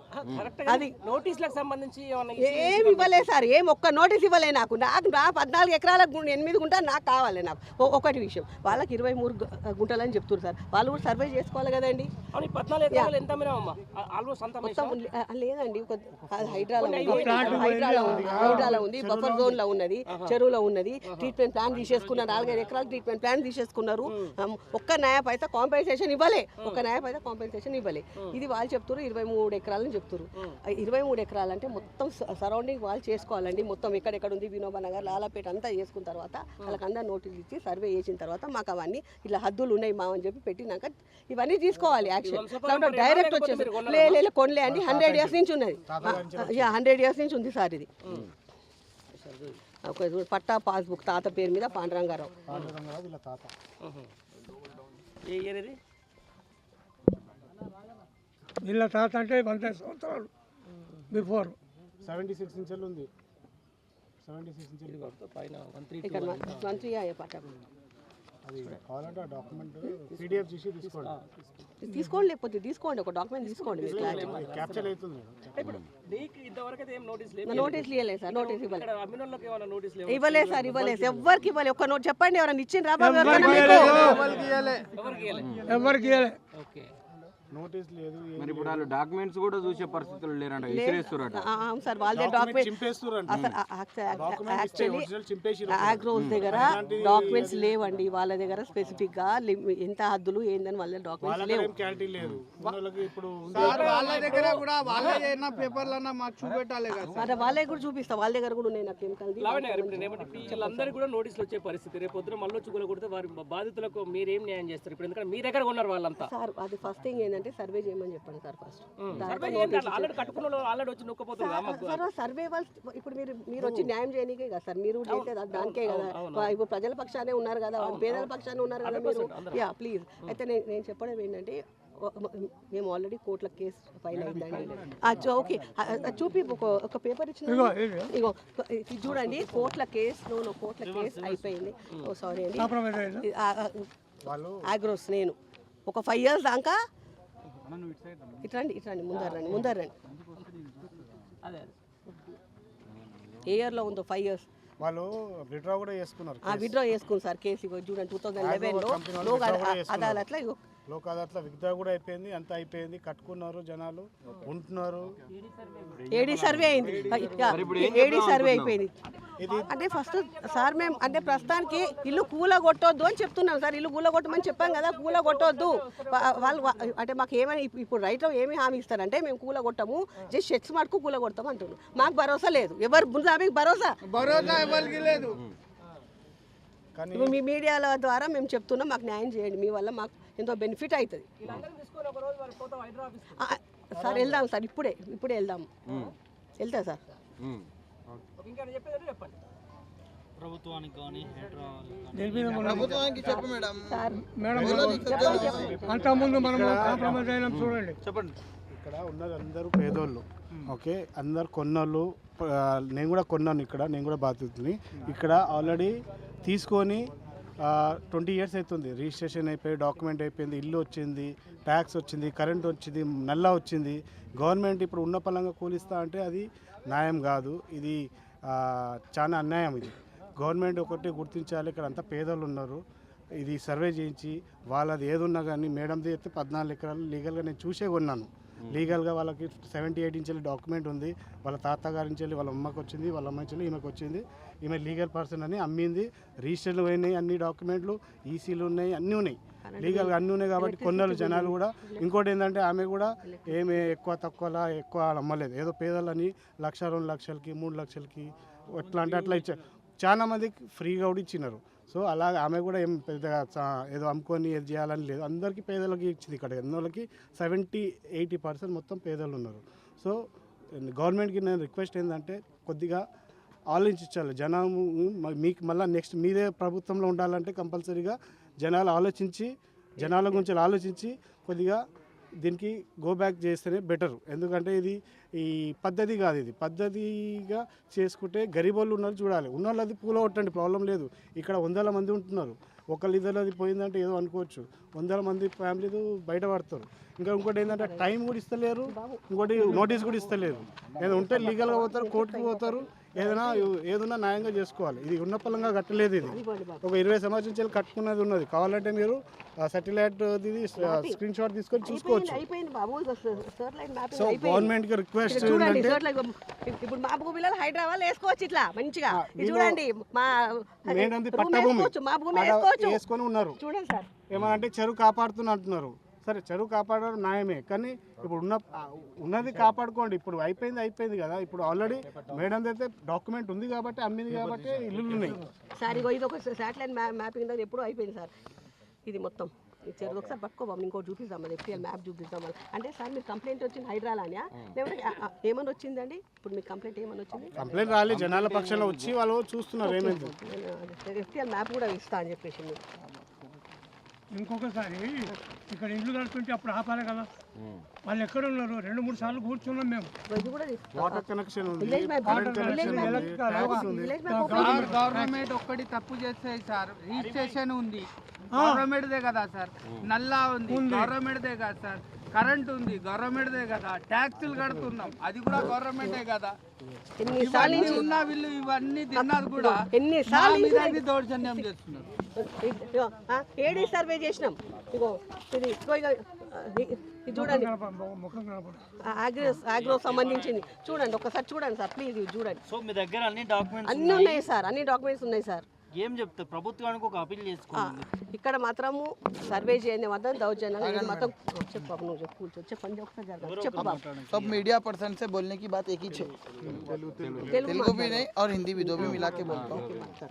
అది నోటీసులకు సంబంధించి ఏమన్నా ఏమి ఇవ్వలేదు సార్ ఏం ఒక్క నోటీస్ ఇవ్వలే నాకు. నాకు నా పద్నాలుగు ఎకరాల ఎనిమిది గుంటలు నాకు కావాలి నాకు. ఒ- ఒకటి విషయం వాళ్ళకి ఇరవై మూడు గు- గుంటలని చెప్తున్నారు సార్. వాళ్ళు కూడా సర్వే చేసుకోవాలి కదండి. లేదండి హైడ్రాలో ఉంది. హైడ్రాలో ఉంది హైడ్రాలో ఉంది బఫర్ జోన్లో ఉన్నది చెరువులో ఉన్నది. ట్రీట్మెంట్ ప్లాన్ తీసేసుకున్నారు. నాలుగైదు ఎకరాలు ట్రీట్మెంట్ ప్లాన్ తీసేసుకున్నారు. ఒక్క న్యాయ పైసా కాంపెన్సేషన్ ఇవ్వలే. ఒక్క న్యాయ పైసా కాంపెన్సేషన్ ఇవ్వలే. ఇది వాళ్ళు చెప్తారు ఇరవై మూడు ఎకరాలని చెప్తారు ఇరవై మూడు ఎకరాలు అంటే మొత్తం సరౌండింగ్ వాళ్ళు చేసుకోవాలండి. మొత్తం ఎక్కడెక్కడ ఉంది వినోబా నగర్ లాలాపేట అంతా చేసుకున్న తర్వాత వాళ్ళకి అందరు నోటీస్ ఇచ్చి సర్వే చేసిన తర్వాత మాకు అవన్నీ ఇలా హద్దులు ఉన్నాయి మా అని చెప్పి పెట్టినాక ఇవన్నీ తీసుకోవాలి యాక్షన్. డైరెక్ట్ వచ్చేసి లే లే, లే, కొనలే అండి. హండ్రెడ్ ఇయర్స్ నుంచి ఉన్నది. హండ్రెడ్ ఇయర్స్ నుంచి ఉంది సార్ ఇది. ఒక పట్టా పాస్బుక్ తాత పేరు మీద పాండురంగారావు. వీళ్ళ తాత. అంటే వంద సంవత్సరాలు బిఫోర్. సెవెంటీ సిక్స్ నుంచి ఉంది. సెవెంటీ సిక్స్ నుంచి పైన వన్ త్రీ మంత్రి అయ్యే పట్టా? అది కావాలంటే ఆ డాక్యుమెంట్ పీడిఎఫ్ చేసి తీసుకోండి. తీసుకోండి లేకపోతే తీసుకోండి ఒక డాక్యుమెంట్ తీసుకోండి మీరు క్లారిటీ క్యాప్చర్ అవుతుంది. మేడం ఇప్పుడు నీకు ఇంతవరకు అయితే ఏం నోటీస్ లేదు నోటీస్ ఇవ్వలేదు సార్ నోటీస్ ఇవ్వలేదు. ఇక్కడ అమ్మినోళ్ళకి ఏమైనా నోటీస్ లేవు? ఇవ్వలేదు సార్ ఇవ్వలేదు. ఎవ్వరికి ఇవ్వలేదు? ఒక్క నోట్ చెప్పండి ఎవరైనా ఇచ్చిన రాబా ఎవరికైనా మీకు? ఎవరికి ఇవ్వలే ఎవరికి ఇవ్వలే. నోటీస్ లేదు మరి ఇప్పుడు వాళ్ళు డాక్యుమెంట్స్ కూడా చూసే పరిస్థితులు లేరంట ఇసిరేస్తురట. ఆ, అవును సార్ వాళ్ళదే డాక్యుమెంట్ చింపేస్తున్నారు అసలు యాక్చువల్లీ ఒరిజినల్ చింపేసి ఆగ్రోస్ దగ్గర డాక్యుమెంట్స్ లేవండి వాళ్ళ దగ్గర స్పెసిఫిక్గా ఎంత హద్దులు ఏందని వాళ్ళ డాక్యుమెంట్స్ లేవు. క్లారిటీ లేదు. వాళ్ళకి ఇప్పుడు వాళ్ళ దగ్గర కూడా వాళ్ళ ఏదైనా పేపర్లన్నా మాకు చూపెట్టాలి కదా అంటే వాళ్ళే కూడా చూపిస్తా వాళ్ళ దగ్గర కూడా ఉన్నాయి నాకు ఏం కలిగి వీళ్ళందరికీ కూడా నోటీసులు వచ్చే పరిస్థితి. రేపు పొద్దున మళ్ళీ వచ్చి కూడా కొడితే వారి బాధితులకు మీరేం న్యాయం చేస్తారు? ఇప్పుడు ఎందుకంటే మీ దగ్గర ఉన్నారు వాళ్ళంతా. సార్ అది ఫస్ట్ థింగ్ ఏంటంటే సర్వే చేయమని చెప్పండి సార్ ఫస్ట్. సర్వే సర్వే వాళ్ళు ఇప్పుడు మీరు మీరు వచ్చి న్యాయం చేయడానికే కదా సార్ మీరు చేసేది అది దానికే కదా. ఇప్పుడు ప్రజల పక్షానే ఉన్నారు కదా వాళ్ళు పేదల పక్షానే ఉన్నారు కదా మీరు. Yeah please. అయితే నేను నేను చెప్పడం ఏంటంటే మేము ఆల్రెడీ కోర్టుల కేసు ఫైల్ అయిందండి. ఓకే. చూపి ఒక ఒక పేపర్ ఇచ్చిన ఇగో ఇది చూడండి కోర్టుల కేసు నో కోర్టుల కేసు అయిపోయింది. ఓ సారీ అండి. ఆగ్రోస్ నేను. ఒక ఫైవ్ ఇయర్స్ దాకా ఇట్రండి ఇట్రండి ముందర రండి ముందర రండి. అదే ఏ ఇయర్లో ఉందో ఫైవ్ ఇయర్స్ వాళ్ళు విడ్రా కూడా చేసుకున్నారు. ఆ విడ్రా చేసుకుంది సార్ కేసు చూడండి టూ థౌసండ్ లెవెన్లో వాళ్ళు లోక్. అదాలత్లో కూడా అయిపోయింది అంతా అయిపోయింది. కట్టుకున్నారు జనాలు ఉంటున్నారు. ఏడీ సర్వే అయింది. ఏడీ సర్వే అయిపోయింది. అంటే ఫస్ట్ సార్ మేము అంటే ప్రస్తుతానికి ఇల్లు కూల కొట్టొద్దు అని చెప్తున్నాం సార్. ఇల్లు కూల కొట్టమని చెప్పాం కదా కూల కొట్టొద్దు వాళ్ళు అంటే మాకు ఏమైనా ఇప్పు- ఇప్పుడు రైట్లో ఏమి హామీ ఇస్తారంటే మేము కూల కొట్టము జస్ట్ షెట్స్ మటుకు కూల కొడతాం అంటున్నాం మాకు భరోసా లేదు. ఎవరు ముందు ఆమెకు భరోసా? భరోసా ఎవరికి లేదు. మీ మీడియాల ద్వారా మేము చెప్తున్నాం మాకు న్యాయం చేయండి. మీ వల్ల మాకు ఎంతో బెనిఫిట్ అవుతుంది. తీసుకొని ఒక రోజు వాళ్ళు పోతాం హైదరాబాద్ ఆ, సార్ వెళ్దాం సార్ ఇప్పుడే ఇప్పుడే వెళ్దాం. వెళ్తా సార్. ప్రభుత్వానికి చెప్పు మేడం. సార్ మేడం అంతకుముందు మనం కాంప్రమైజ్ అయినాం చూడండి. చెప్పండి. ఇక్కడ ఉన్నది అందరూ పేదోళ్ళు ఓకే? అందరు కొన్నోళ్ళు నేను కూడా కొన్నాను ఇక్కడ నేను కూడా బాధితుని ఇక్కడ ఆల్రెడీ తీసుకొని ట్వంటీ ఇయర్స్ అవుతుంది. రిజిస్ట్రేషన్ అయిపోయి డాక్యుమెంట్ అయిపోయింది ఇల్లు వచ్చింది ట్యాక్స్ వచ్చింది కరెంట్ వచ్చింది నల్లా వచ్చింది. గవర్నమెంట్ ఇప్పుడు ఉన్న పలంగా కూలిస్తా అంటే అది న్యాయం కాదు. ఇది చాలా అన్యాయం ఇది. గవర్నమెంట్ ఒకటి గుర్తించాలి ఇక్కడ అంతా పేదోళ్ళు ఉన్నారు. ఇది సర్వే చేయించి వాళ్ళది ఏదున్నా కానీ మేడంది అయితే పద్నాలుగు ఎకరాలు లీగల్గా నేను చూసే కొన్నాను. లీగల్గా వాళ్ళకి సెవెంటీ ఎయిట్ ఇంచెల్ డాక్యుమెంట్ ఉంది. వాళ్ళ తాతగారి నుంచి వెళ్ళి వాళ్ళ అమ్మకి వచ్చింది వాళ్ళ అమ్మ నుంచి ఈమెకు వచ్చింది. ఈమె లీగల్ పర్సన్ అని అమ్మింది. రిజిస్టర్లు పోయినాయి అన్ని డాక్యుమెంట్లు ఈసీలు ఉన్నాయి అన్నీ ఉన్నాయి. లీగల్గా అన్నీ ఉన్నాయి కాబట్టి కొన్నారు జనాలు కూడా. ఇంకోటి ఏంటంటే ఆమె కూడా ఏమి ఎక్కువ తక్కువలా ఎక్కువ అమ్మలేదు. ఏదో పేదలని లక్ష రెండు లక్షలకి మూడు లక్షలకి ఎట్లా అంటే అట్లా ఇచ్చారు. చాలా మందికి ఫ్రీగా కూడా ఇచ్చినారు. సో అలా ఆమె కూడా ఏం పెద్దగా ఏదో అమ్ముకొని ఏది చేయాలని లేదు. అందరికీ పేదలకి ఇచ్చింది ఇక్కడ ఎన్నోళ్ళకి సెవెంటీ ఎయిటీ పర్సెంట్ మొత్తం పేదలు ఉన్నారు. సో గవర్నమెంట్కి నేను రిక్వెస్ట్ ఏంటంటే కొద్దిగా ఆలోచించాలి. జనం మీకు మళ్ళీ నెక్స్ట్ మీరే ప్రభుత్వంలో ఉండాలంటే కంపల్సరీగా జనాలు ఆలోచించి జనాల గురించి ఆలోచించి కొద్దిగా దీనికి గో బ్యాక్ చేస్తేనే బెటర్ ఎందుకంటే ఇది ఈ పద్ధతి కాదు ఇది. పద్ధతిగా చేసుకుంటే గరీబ్ వాళ్ళు ఉన్నారు చూడాలి. ఉన్న వాళ్ళది పూల కొట్టండి ప్రాబ్లం లేదు. ఇక్కడ వందల మంది ఉంటున్నారు. ఒకళ్ళు ఇద్దరు అది పోయిందంటే ఏదో అనుకోవచ్చు. వందల మంది ఫ్యామిలీలు బయటపడతారు ఇంకా ఇంకోటి ఏంటంటే టైం కూడా ఇస్తలేరు. ఇంకోటి నోటీస్ కూడా ఇస్తలేరు. ఏదో ఉంటే లీగల్గా పోతారు కోర్టుకు పోతారు. ఏదైనా ఏదైనా న్యాయంగా చేసుకోవాలి. ఇది ఉన్న పలంగా కట్టలేదు ఇది. ఒక ఇరవై సంవత్సరం నుంచి కట్టుకున్నది ఉన్నది. కావాలంటే మీరు సెటిలైట్ ఇది స్క్రీన్ షాట్ తీసుకొని చూసుకోవచ్చు. సో. గవర్నమెంట్కి రిక్వెస్ట్ ఇప్పుడు మా భూమిలో హైదరాబాద్ వేసుకోవచ్చు ఇట్లా మంచిగా. చూడండి మా పట్టభూమి. వేసుకోవచ్చు, మా భూమి ఆడ వేసుకోవచ్చు. వేసుకొని ఉన్నారు. చూడండి సార్ ఏమనంటే చెరువు కాపాడుతున్నా అంటున్నారు సరే చెరువు కాపాడడం న్యాయమే. కానీ ఇప్పుడు ఉన్న ఉన్నది కాపాడుకోండి. ఇప్పుడు అయిపోయింది అయిపోయింది కదా. ఇప్పుడు ఆల్రెడీ మేడం అయితే డాక్యుమెంట్ ఉంది కాబట్టి అమ్మింది కాబట్టి ఇల్లులు ఉన్నాయి సార్ ఇగో ఇది ఒక శాటిలైట్ మ్యాపింగ్ అనేది ఎప్పుడూ అయిపోయింది సార్. ఇది మొత్తం. ఈ చెరువు ఒకసారి పట్టుకోబాబు ఇంకోటి చూపిస్తాం ఎఫ్టీఎల్ మ్యాప్ చూపిస్తాం అంటే సార్ మీరు కంప్లైంట్ వచ్చింది హైదరాబాద్యా లేకపోతే ఆ, ఆ, ఏమని వచ్చిందండి? ఇప్పుడు మీ కంప్లైంట్ ఏమని వచ్చింది? కంప్లైంట్ రాలి జనాల పక్షంలో వచ్చి వాళ్ళు చూస్తున్నారు ఏమైంది? ఎఫ్టీఎల్ మ్యాప్ కూడా ఇస్తా అని చెప్పేసి మీరు. ఇంకొకసారి ఇక్కడ ఇల్లు కడుతుంటే అప్పుడు ఆపాలి కదా. వాళ్ళు ఎక్కడ ఉన్నారు? రెండు మూడు సార్లు కూర్చున్నాం మేము. ఇది కూడా వాటర్ కనెక్షన్ గవర్నమెంట్ ఒక్కటి తప్పు చేస్తాయి సార్ రిజిస్ట్రేషన్ ఉంది. గవర్నమెంట్దే కదా సార్. నల్లా ఉంది. గవర్నమెంట్దే కదా సార్. కరెంట్ ఉంది గవర్నమెంట్దే కదా. ట్యాక్సులు కడుతున్నాం. అది కూడా గవర్నమెంటే కదా. ఎన్నిసార్లు ఇవన్నీ ఉన్న వీళ్ళు ఇవన్నీ తిన్నది కూడా ఎన్నిసార్లు దౌర్జన్యం చేస్తున్నారు. ఏడీ సర్వే చేసినాం? ఇగో ఇది చూడండి. ఆగ్రో ఆగ్రో సంబంధించింది. చూడండి ఒకసారి చూడండి సార్ ప్లీజ్ ఇది చూడండి. సో మీ దగ్గర అన్ని డాక్యుమెంట్స్ అన్నీ ఉన్నాయి సార్ అన్ని డాక్యుమెంట్స్ ఉన్నాయి సార్. ఏం చెప్తారు ప్రభుత్వానికి ఒక అపీల్ ఆ, చేసుకోండి ఇక్కడ మాత్రము సర్వే చేయని వద్ద దౌర్జన్యంగా ఇది మాత్రం చెప్పు బాబు నువ్వు చెప్పు కూర్చో చెప్పండి ఒకసారి జరగాలి చెప్పు బాబు सब मीडिया पर्सन से बोलने की बात एक ही है तेलुगु भी नहीं और हिंदी भी दो भी मिला के बोलता हूँ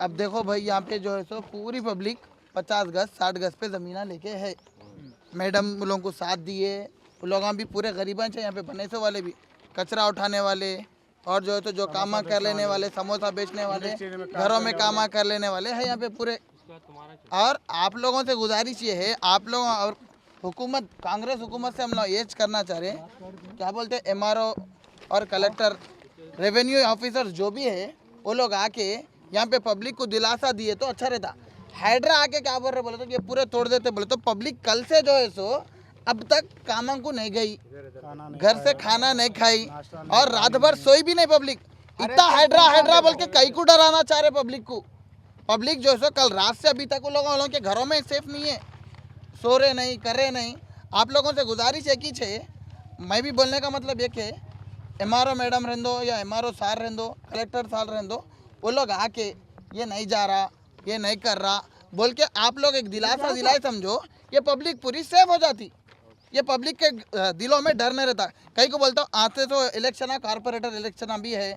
अब देखो भाई यहाँ पे जो है सो पूरी पब्लिक पचास गज साठ गज पे ज़मीना लेके है मैडम उन लोगों को साथ दिए उन लोग भी पूरे गरीबा हैं यहाँ पे बनेसो वाले भी कचरा उठाने वाले और जो है तो जो कामा कर लेने वाले समोसा बेचने वाले घरों में कामा कर लेने वाले हैं यहाँ पे पूरे। और आप लोगों से गुजारिश ये है आप लोग और हुकूमत कांग्रेस हुकूमत से हम लोग ये करना चाह रहे हैं। क्या बोलते हैं एमआरओ और कलेक्टर रेवेन्यू ऑफिसर जो भी है वो लोग आके यहाँ पे पब्लिक को दिलासा दिए तो अच्छा रहता। हाइड्रा आके क्या बोल रहे बोले तो ये पूरे तोड़ देते बोले तो पब्लिक कल से जो है सो अब तक कामों को नहीं गई। घर से खाना नहीं खाई। और रात भर सोई भी नहीं पब्लिक। इतना हाइड्रा हाइड्रा बोल के कई को डराना चाह रहे पब्लिक को। पब्लिक जो है सो कल रात से अभी तक उन लोगों वालों के घरों में सेफ़ नहीं है। सो रहे नहीं कर रहे नहीं। आप लोगों से गुजारिश है कि छे। मैं भी बोलने का मतलब एक है एम मैडम रहने दो या एम सार रहने दो कलेक्टर सार रहने दो वो लोग आके ये नहीं जा रहा ये नहीं कर रहा। बोल के आप लोग एक दिलासा दिलाए समझो ये पब्लिक पूरी सेफ़ हो जाती। ये पब्लिक के दिलों में डर नहीं रहता। कहीं को बोलता हूँ आते तो इलेक्शन है कॉरपोरेटर इलेक्शन अभी है।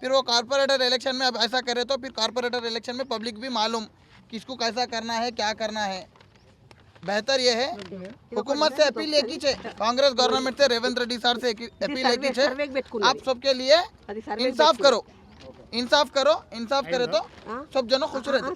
फिर वो कॉरपोरेटर इलेक्शन में अब ऐसा करे तो फिर कॉरपोरेटर इलेक्शन में पब्लिक भी मालूम किसको कैसा करना है क्या करना है। बेहतर ये है। हुकूमत से अपील एक ही कांग्रेस गवर्नमेंट से रेवंत रेड्डी सर से अपील एक ही आप सबके लिए इंसाफ करो। इंसाफ करो इंसाफ करे तो सब जनों खुश रहते।